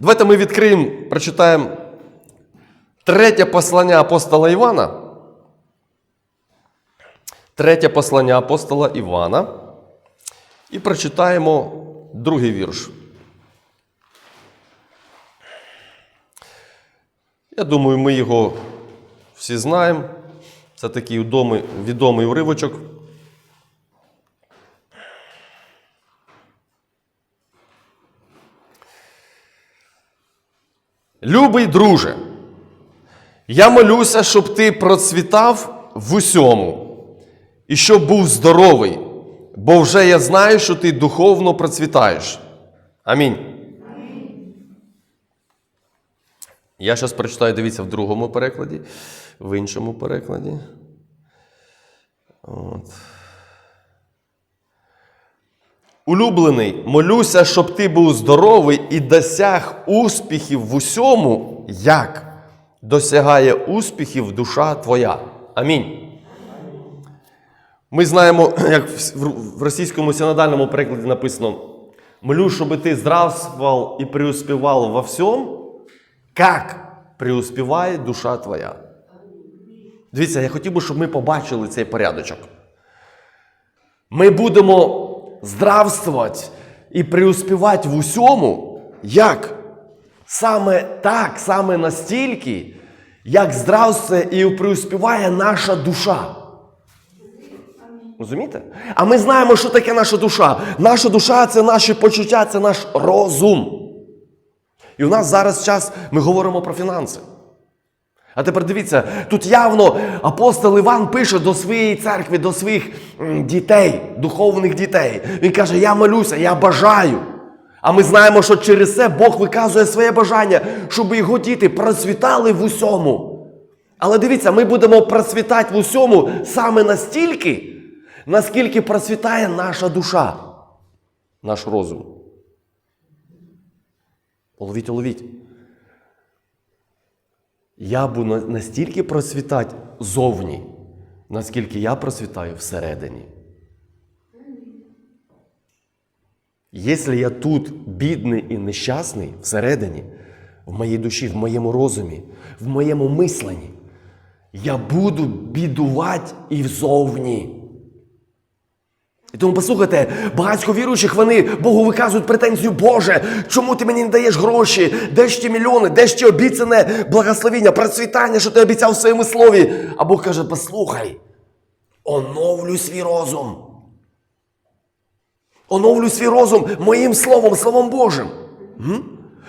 Давайте ми відкриємо, прочитаємо третє послання апостола Івана. Третє послання апостола Івана. І прочитаємо другий вірш. Я думаю, ми його всі знаємо. Це такий відомий, відомий уривочок. Любий друже, я молюся, щоб ти процвітав в усьому і щоб був здоровий, бо вже я знаю, що ти духовно процвітаєш. Амінь. Я зараз прочитаю, дивіться, в другому перекладі, в іншому перекладі. От. Улюблений, молюся, щоб ти був здоровий і досяг успіхів в усьому, як досягає успіхів душа твоя. Амінь. Ми знаємо, як в російському синодальному перекладі написано: молю, щоб ти здравствував і преуспівав во всьому, як преуспіває душа твоя. Дивіться, я хотів би, щоб ми побачили цей порядочок. Ми будемо здравствувати і преуспівати в усьому, як? Саме так, саме настільки, як здравствує і преуспіває наша душа. Розумієте? А ми знаємо, що таке наша душа. Наша душа це наші почуття, це наш розум. І у нас зараз час ми говоримо про фінанси. А тепер дивіться, тут явно апостол Іван пише до своєї церкви, до своїх дітей, духовних дітей. Він каже: Я молюся, я бажаю. А ми знаємо, що через це Бог виказує своє бажання, щоб його діти процвітали в усьому. Але дивіться, ми будемо процвітати в усьому саме настільки, наскільки процвітає наша душа, наш розум. Ловіть, ловіть. Я буду настільки процвітати зовні, наскільки я процвітаю всередині. Якщо я тут бідний і нещасний всередині, в моїй душі, в моєму розумі, в моєму мисленні, я буду бідувати і взовні. І тому послухайте, багатько віруючих вони Богу виказують претензію, Боже, чому ти мені не даєш гроші? Де ж ті мільйони, де ж ті обіцяне благословіння, процвітання, що ти обіцяв в своєму слові? А Бог каже: послухай, оновлюй свій розум. Оновлюй свій розум моїм словом, словом Божим. М?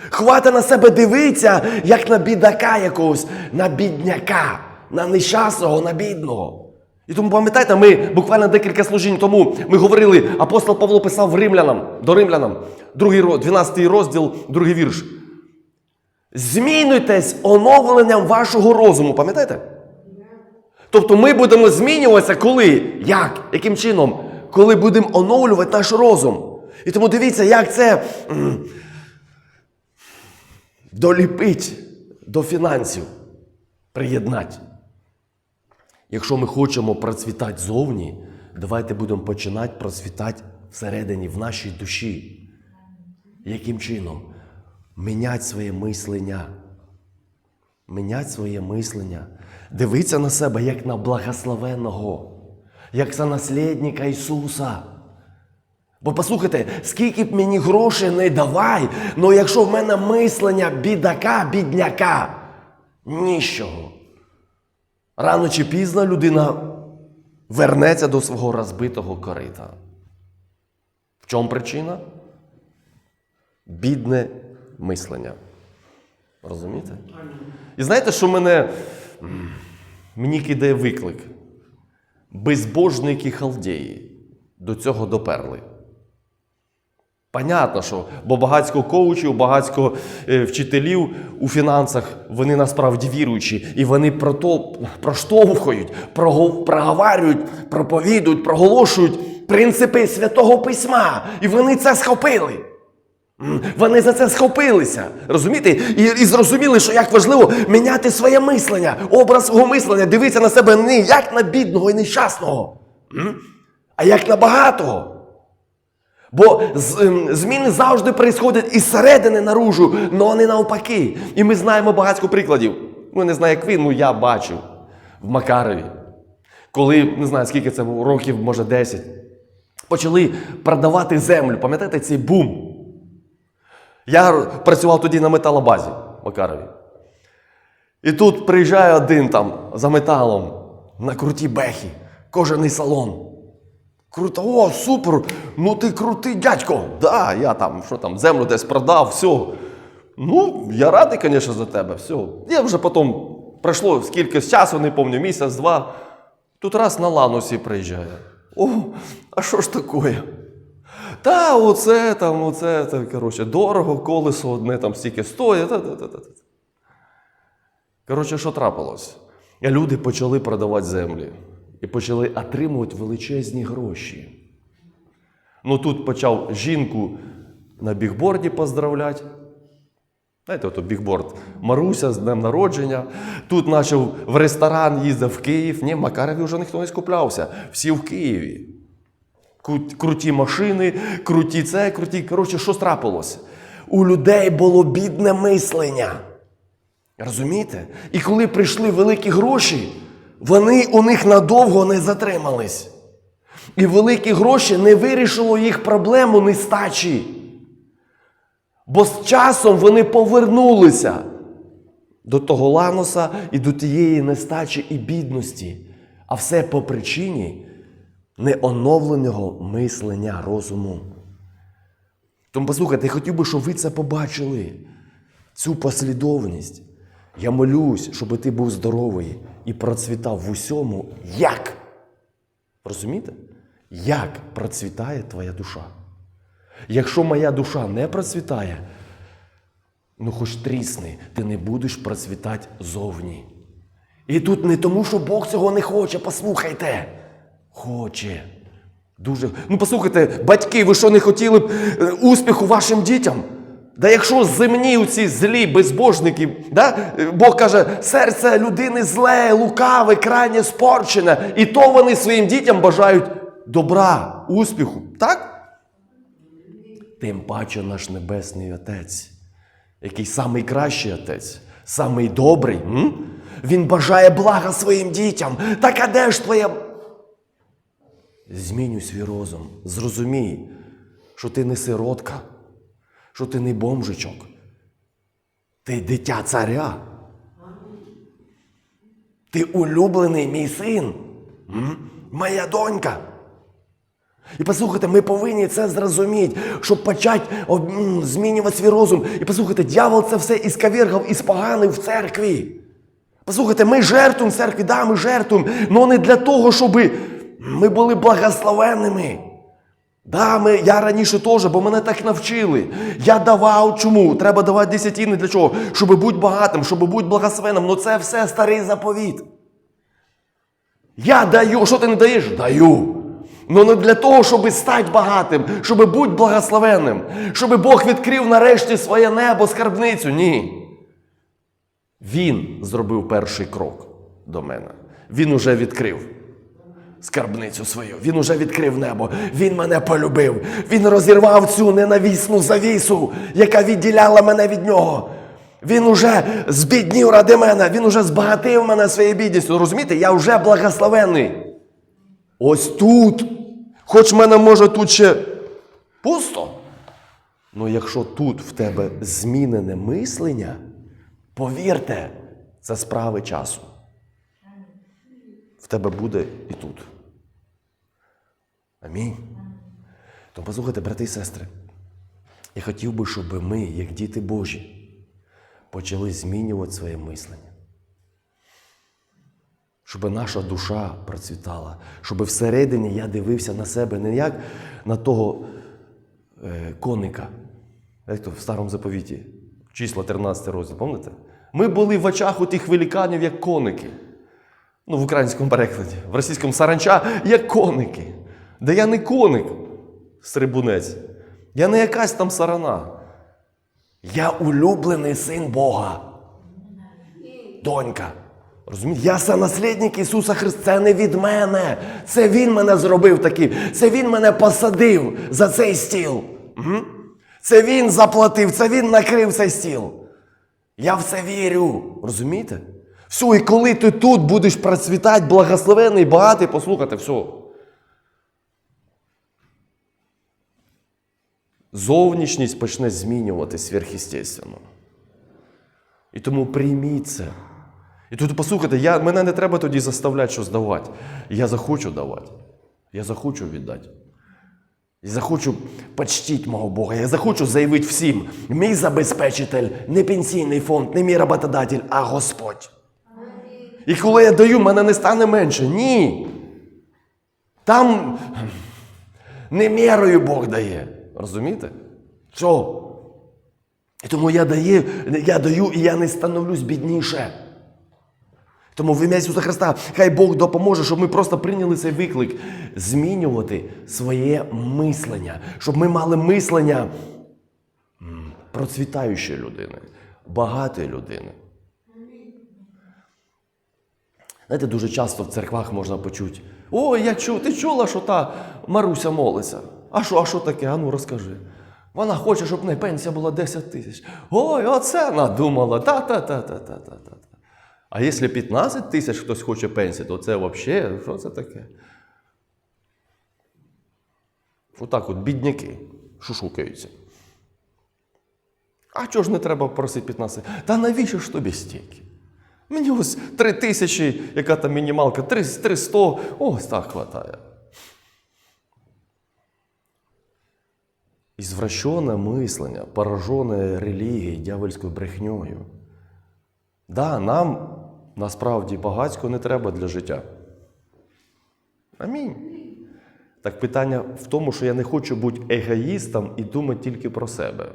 Хвата на себе дивитися, як на бідака якогось, на бідняка, на нещасного, на бідного. І тому пам'ятаєте, ми буквально декілька служінь тому ми говорили, апостол Павло писав римлянам, до римлянам, другий, роз- 12 розділ, другий вірш. Змінюйтесь оновленням вашого розуму, пам'ятаєте? Тобто ми будемо змінюватися коли? Як? Яким чином? Коли будемо оновлювати наш розум. І тому дивіться, як це доліпить до фінансів, приєднати. Якщо ми хочемо процвітати зовні, давайте будемо починати процвітати всередині, в нашій душі. Яким чином? Міняти своє мислення. Міняти своє мислення. Дивитися на себе як на благословенного, як за наслідника Ісуса. Бо послухайте, скільки б мені грошей не давай, але якщо в мене мислення бідака, бідняка, ніщо. Рано чи пізно людина вернеться до свого розбитого корита. В чому причина? Бідне мислення. Розумієте? І знаєте, що мене мені кидає виклик? Безбожники халдеї до цього доперли. Понятно, що бо багатько коучів, багатько е, вчителів у фінансах, вони насправді віруючі, і вони про то проштовхують, прого- проговарюють, проповідують, проголошують принципи святого письма. І вони це схопили. Вони за це схопилися. Розумієте? І, і зрозуміли, що як важливо міняти своє мислення, образ свого мислення, дивитися на себе не як на бідного і нещасного, а як на багатого. Бо ем, зміни завжди приходять із середини наружу, але не навпаки. І ми знаємо багатько прикладів. Ну, не знаю, як ви, ну я бачив в Макарові. Коли, не знаю, скільки це було, років, може 10, почали продавати землю. Пам'ятаєте цей бум? Я працював тоді на металобазі в Макарові. І тут приїжджає один там за металом на круті бехі, кожаний салон. Круто, о, супер! Ну ти крутий дядько. Да, я там, що там, землю десь продав, все. Ну, я радий, звісно, за тебе. Все. Я вже потім пройшло скільки часу, не пам'ятаю, місяць-два. Тут раз на ланусі приїжджає. О, а що ж таке? Та, оце там, оце, це, коротше, дорого, колесо одне там стільки стоїть. Та, та, та, та. Коротше, що трапилось? Люди почали продавати землі і почали отримувати величезні гроші. Ну тут почав жінку на бігборді поздравляти. Знаєте, ото бігборд. Маруся з днем народження. Тут почав в ресторан їздив в Київ. Ні, в Макарові вже ніхто не скуплявся. Всі в Києві. Круті машини, круті це, круті. Коротше, що трапилося? У людей було бідне мислення. Розумієте? І коли прийшли великі гроші, вони у них надовго не затримались. І великі гроші не вирішило їх проблему нестачі. Бо з часом вони повернулися до того ланоса і до тієї нестачі і бідності. А все по причині неоновленого мислення розуму. Тому послухайте, я хотів би, щоб ви це побачили, цю послідовність. Я молюсь, щоб ти був здоровий і процвітав в усьому, як? Розумієте? Як процвітає твоя душа? Якщо моя душа не процвітає, ну хоч трісни, ти не будеш процвітати зовні. І тут не тому, що Бог цього не хоче, послухайте. Хоче. Дуже. Ну, послухайте, батьки, ви що не хотіли б е, успіху вашим дітям? Да якщо земні ці злі безбожники, да? Бог каже, серце людини зле, лукаве, крайне спорчене, і то вони своїм дітям бажають добра, успіху. Так? Тим паче наш Небесний Отець, який самий кращий отець, самий добрий. М? Він бажає блага своїм дітям. Так а де ж твоя. Змінюй свій розум. Зрозумій, що ти не сиротка, що ти не бомжичок. Ти дитя царя. Ти улюблений мій син. Моя донька. І послухайте, ми повинні це зрозуміти, щоб почати змінювати свій розум. І послухайте, дьявол це все ісковергав і споганив в церкві. Послухайте, ми жертвуємо в церкві, да, ми жертвуємо, але не для того, щоб ми були благословенними. Да, ми, я раніше теж, бо мене так навчили. Я давав чому? Треба давати десятини для чого? Щоб бути багатим, щоб бути благословенним. Ну це все старий заповіт. Я даю, що ти не даєш? Даю. Ну не для того, щоб стати багатим, щоб бути благословенним, щоб Бог відкрив нарешті своє небо, скарбницю. Ні. Він зробив перший крок до мене. Він уже відкрив скарбницю свою. Він уже відкрив небо. Він мене полюбив. Він розірвав цю ненавісну завісу, яка відділяла мене від нього. Він уже збіднів ради мене, він уже збагатив мене своєю бідністю. Розумієте, я вже благословений. Ось тут. Хоч в мене може тут ще пусто. Ну якщо тут в тебе змінене мислення, повірте, це справи часу. В тебе буде і тут. Амінь. Тому послухайте, брати і сестри, я хотів би, щоб ми, як діти Божі, почали змінювати своє мислення. Щоб наша душа процвітала, щоб всередині я дивився на себе не як на того е, коника, як то в старому заповіті, числа 13 розділ, пам'ятаєте? Ми були в очах у тих великанів, як коники. Ну, в українському перекладі, в російському саранча, як коники. Де я не коник, стрибунець. Я не якась там сарана. Я улюблений син Бога. Донька. Розумієте? Я сонаслідник Ісуса Христа. Це не від мене. Це Він мене зробив таким. Це Він мене посадив за цей стіл. Це Він заплатив, це Він накрив цей стіл. Я в це вірю. Розумієте? Все, і коли ти тут будеш процвітати, благословений, багатий, послухайте, все. Зовнішність почне змінювати сверхъестественно. І тому прийміть це. І тут послухайте, я, мене не треба тоді заставляти щось давати. Я захочу давати. Я захочу віддати. Я захочу почтити мого Бога. Я захочу заявити всім: мій забезпечитель не пенсійний фонд, не мій роботодатель, а Господь. І коли я даю, мене не стане менше. Ні. Там не мірою Бог дає. Розумієте? Що? І тому я даю, я даю і я не становлюсь бідніше. Тому в ім'я Ісуса Христа, хай Бог допоможе, щоб ми просто прийняли цей виклик змінювати своє мислення, щоб ми мали мислення процвітаючої людини, багатої людини. Знаєте, дуже часто в церквах можна почути: О, я чув, ти чула, що та Маруся молиться. А що, а що таке? Ану розкажи. Вона хоче, щоб в неї пенсія була 10 тисяч. Ой, оце надумала. Та-та-та-та-та-та. А якщо 15 тисяч хтось хоче пенсії, то це взагалі, що це таке? Отак от бідняки шушукаються. А чого ж не треба просити 15? Та навіщо ж тобі стільки? Мені ось 3 тисячі, яка там мінімалка, 300, ось так хватає. Ізвращене мислення, поражене релігією, дьявольською брехньою. Да, нам насправді багатського не треба для життя. Амінь. Так питання в тому, що я не хочу бути егоїстом і думати тільки про себе.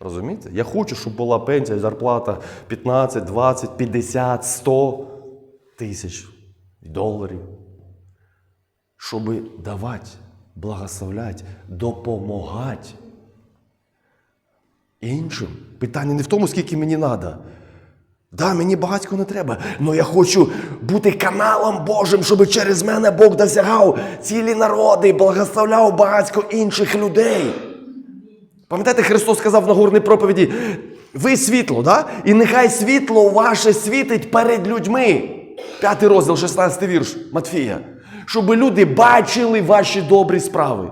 Розумієте? Я хочу, щоб була пенсія, зарплата 15, 20, 50, 100 тисяч доларів. Щоб давати, благословляти, допомагати іншим. Питання не в тому, скільки мені треба. Да, мені багатько не треба, але я хочу бути каналом Божим, щоб через мене Бог досягав цілі народи і благословляв багатько інших людей. Пам'ятаєте, Христос сказав на горній проповіді: ви світло, да? і нехай світло ваше світить перед людьми. П'ятий розділ, 16 вірш Матфія. Щоб люди бачили ваші добрі справи.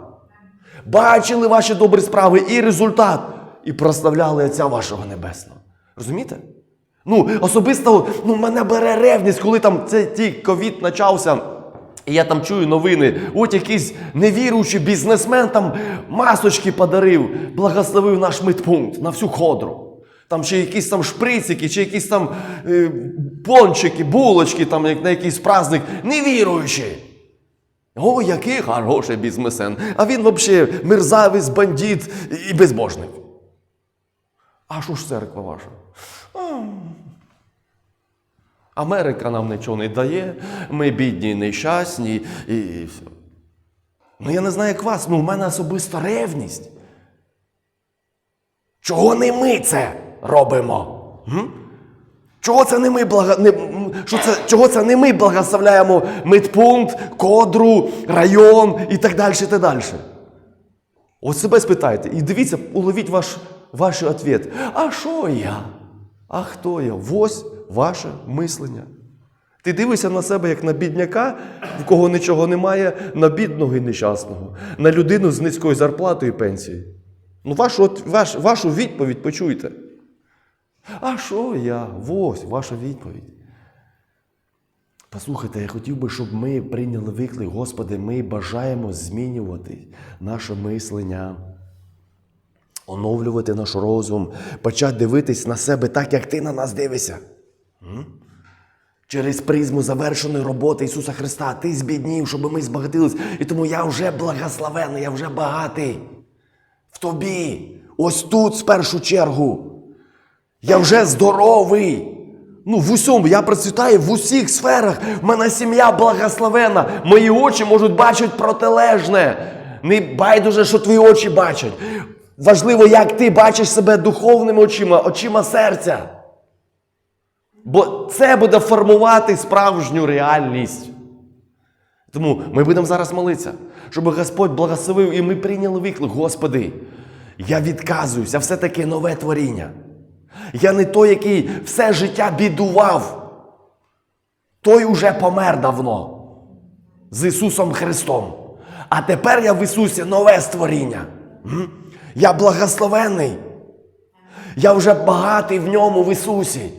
Бачили ваші добрі справи і результат, і прославляли Отця вашого Небесного. Розумієте? Ну, особисто ну, мене бере ревність, коли там це ті ковід почався. І я там чую новини, от якийсь невіруючий бізнесмен там масочки подарив, благословив наш медпункт на всю ходру. Там ще якісь там шприцики, чи якісь там е, пончики, булочки, там як на якийсь праздник, невіруючий. О, який хороший бізнесмен. А він взагалі мерзавець, бандит і безбожник. А що ж церква ваша? Америка нам нічого не дає, ми бідні, нещасні і, і все. Ну я не знаю, як вас, ну в мене особиста ревність. Чого не ми це робимо? М? Чого це не ми блага... не... що це... Чого це не ми благословляємо медпункт, кодру, район і так далі, і так далі? От себе спитайте і дивіться, уловіть ваш, ваш відповідь. А що я? А хто я? Ось ваше мислення. Ти дивишся на себе як на бідняка, в кого нічого немає, на бідного і нещасного, на людину з низькою зарплатою і пенсією. Ну, вашу, ваш, вашу відповідь почуйте. А що я? Ось ваша відповідь. Послухайте, я хотів би, щоб ми прийняли виклик, Господи, ми бажаємо змінювати наше мислення, оновлювати наш розум, почати дивитись на себе так, як ти на нас дивишся. Через призму завершеної роботи Ісуса Христа ти збіднів, щоб ми збагатились. І тому я вже благословений, я вже багатий. В тобі. Ось тут, в першу чергу. Я вже здоровий. Ну, в усьому, я процвітаю в усіх сферах. В мене сім'я благословена. Мої очі можуть бачити протилежне. Не байдуже, що твої очі бачать. Важливо, як ти бачиш себе духовними очима, очима серця. Бо це буде формувати справжню реальність. Тому ми будемо зараз молитися, щоб Господь благословив і ми прийняли виклик. Господи, я відказуюся, все-таки нове творіння. Я не той, який все життя бідував. Той уже помер давно з Ісусом Христом. А тепер я в Ісусі нове створіння. Я благословений. Я вже багатий в ньому в Ісусі.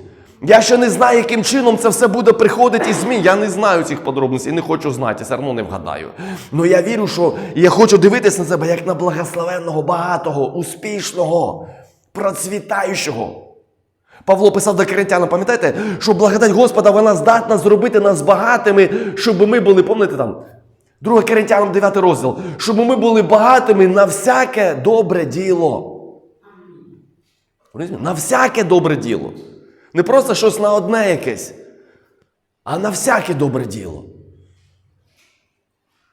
Я ще не знаю, яким чином це все буде приходити із змін. Я не знаю цих подробностей, не хочу знати, все одно не вгадаю. Але я вірю, що я хочу дивитися на себе як на благословенного, багатого, успішного, процвітаючого. Павло писав до Коринтян, пам'ятаєте, що благодать Господа вона здатна зробити нас багатими, щоб ми були, пам'ятаєте там, 2 Коринтянам 9 розділ, щоб ми були багатими на всяке добре діло. На всяке добре діло. Не просто щось на одне якесь, а на всяке добре діло.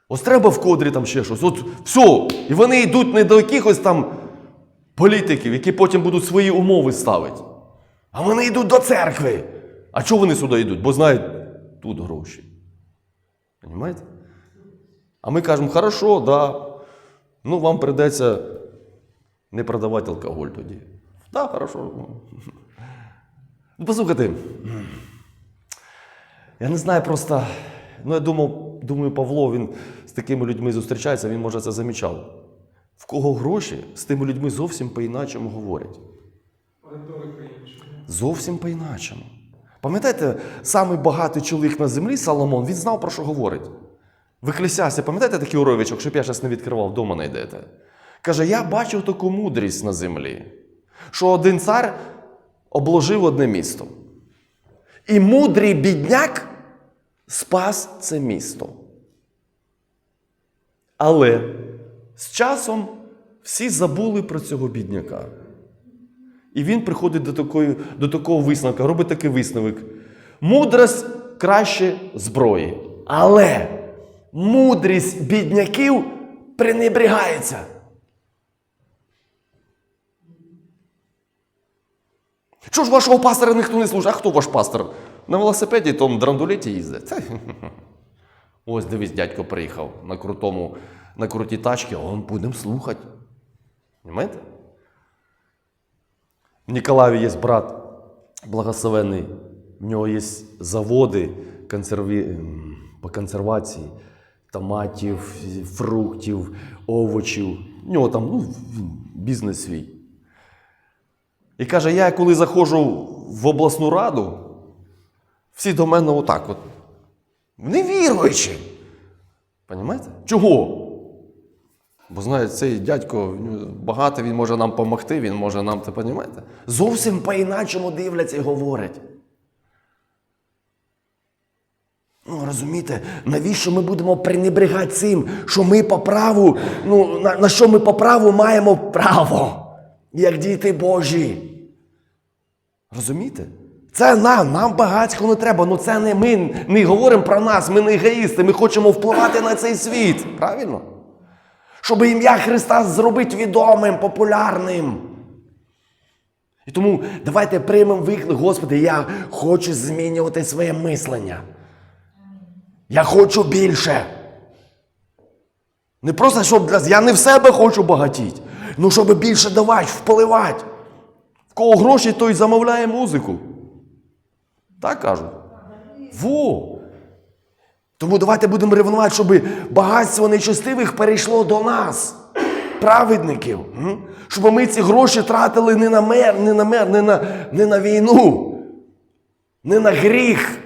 Ось треба в кодрі там ще щось. От все. І вони йдуть не до якихось там політиків, які потім будуть свої умови ставити. А вони йдуть до церкви. А чого вони сюди йдуть? Бо знають, тут гроші. Понимаєте? А ми кажемо, хорошо, да. Ну, вам прийдеться не продавати алкоголь тоді. Так, хорошо. Ну, послухайте. Я не знаю просто. Ну, я думав, думаю, Павло він з такими людьми зустрічається, він може це замічав. В кого гроші, з тими людьми зовсім по-іначому говорять. Зовсім по-іначому. Пам'ятаєте, самий багатий чоловік на землі Соломон, він знав, про що говорить. В Еклесіасті, пам'ятаєте такий уривочок, щоб я зараз не відкривав, вдома знайдете? Каже, я бачив таку мудрість на землі, що один цар обложив одне місто. І мудрий бідняк спас це місто. Але з часом всі забули про цього бідняка. І він приходить до, такої, до такого висновка, робить такий висновок. Мудрость краще зброї. Але мудрість бідняків пренебрігається. Чого ж вашого пастора ніхто не служить? А хто ваш пастор? На велосипеді тому драндулеті їздить. Це... Ось дивись, дядько приїхав на крутому, на крутій тачці, а он будемо слухати. Понимаєте? В Ніколаєві є брат благословений. В нього є заводи консерві... ем, по консервації томатів, фруктів, овочів. В нього там ну, бізнес свій. І каже: я коли заходжу в обласну раду, всі до мене отак от. Невіруючи. Понімаєте? Чого? Бо знаєте, цей дядько він багатий, він може нам допомогти, він може нам, ти розумієте? Зовсім по-іначому дивляться і говорять. Ну, розумієте, навіщо ми будемо пренебрігати цим, що ми по праву, ну, на, на що ми по праву маємо право, як діти Божі. Розумієте? Це нам, нам багатько не треба. Ну це не ми не говоримо про нас, ми не егоїсти, ми хочемо впливати на цей світ. Правильно? Щоб ім'я Христа зробити відомим, популярним. І тому давайте приймемо виклик, Господи, я хочу змінювати своє мислення. Я хочу більше. Не просто щоб для я не в себе хочу багатіти, ну щоб більше давати, впливати. В кого гроші, той замовляє музику. Так кажуть. Во. Тому давайте будемо ревнувати, щоб багатство нечестивих перейшло до нас, праведників. Щоб ми ці гроші тратили не на мер, не на мер, не на, не на війну, не на гріх,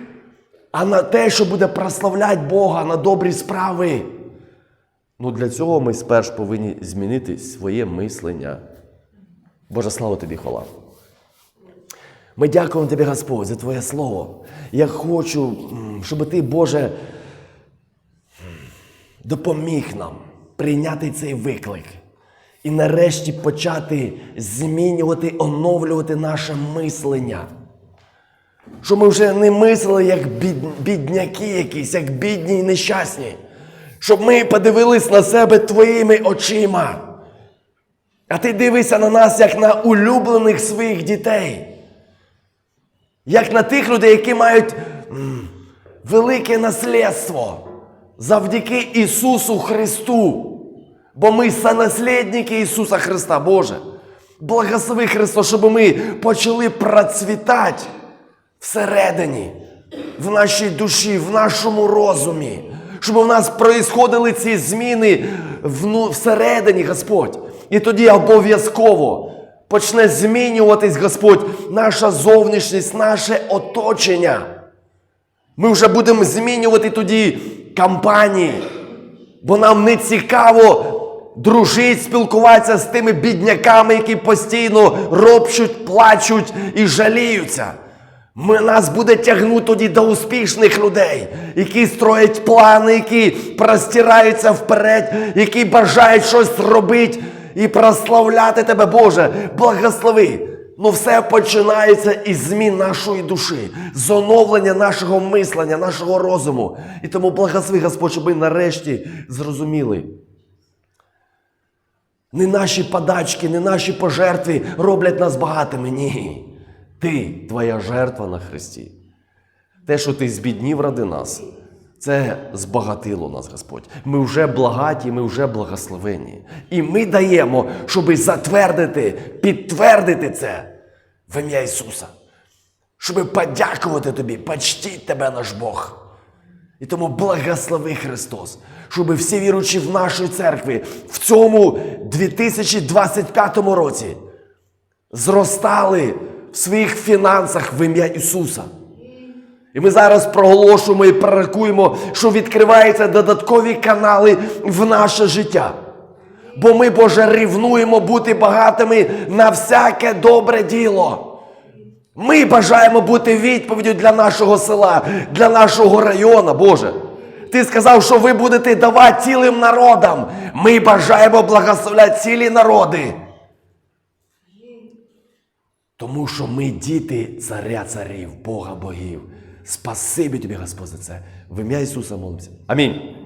а на те, що буде прославляти Бога на добрі справи. Ну для цього ми спершу повинні змінити своє мислення. Боже, слава тобі, хвала. Ми дякуємо тобі, Господь, за Твоє Слово. Я хочу, щоб Ти, Боже, допоміг нам прийняти цей виклик і нарешті почати змінювати, оновлювати наше мислення. Щоб ми вже не мислили як бід- бідняки якісь, як бідні і нещасні. Щоб ми подивились на себе твоїми очима. А ти дивишся на нас як на улюблених своїх дітей. як на тих людей, які мають велике наслідство завдяки Ісусу Христу. Бо ми сонаслідники Ісуса Христа, Боже. Благослови Христо, щоб ми почали процвітати всередині, в нашій душі, в нашому розумі, щоб у нас проїсходили ці зміни всередині, Господь. І тоді обов'язково почне змінюватись, Господь, наша зовнішність, наше оточення. Ми вже будемо змінювати тоді кампанії, бо нам не цікаво дружити, спілкуватися з тими бідняками, які постійно ропщуть, плачуть і жаліються. Ми, нас буде тягнути тоді до успішних людей, які строять плани, які простираються вперед, які бажають щось робити і прославляти тебе, Боже. Благослови. Ну, все починається із змін нашої душі, з оновлення нашого мислення, нашого розуму. І тому благослови, Господь, щоб ми нарешті зрозуміли. Не наші подачки, не наші пожертви роблять нас багатими. Ні. Ти, твоя жертва на Христі. Те, що ти збіднів ради нас, це збагатило нас, Господь. Ми вже благаті, ми вже благословені. І ми даємо, щоби затвердити, підтвердити це в ім'я Ісуса. Щоби подякувати тобі, почтіть тебе, наш Бог. І тому благослови Христос, щоб всі віручі в нашій церкві в цьому 2025 році зростали в своїх фінансах в ім'я Ісуса. І ми зараз проголошуємо і пророкуємо, що відкриваються додаткові канали в наше життя. Бо ми, Боже, рівнуємо бути багатими на всяке добре діло. Ми бажаємо бути відповіддю для нашого села, для нашого району, Боже. Ти сказав, що ви будете давати цілим народам. Ми бажаємо благословляти цілі народи. Тому що ми діти царя царів, Бога богів. Спасибі тобі, Господь, за це. В ім'я Ісуса молимося. Амінь.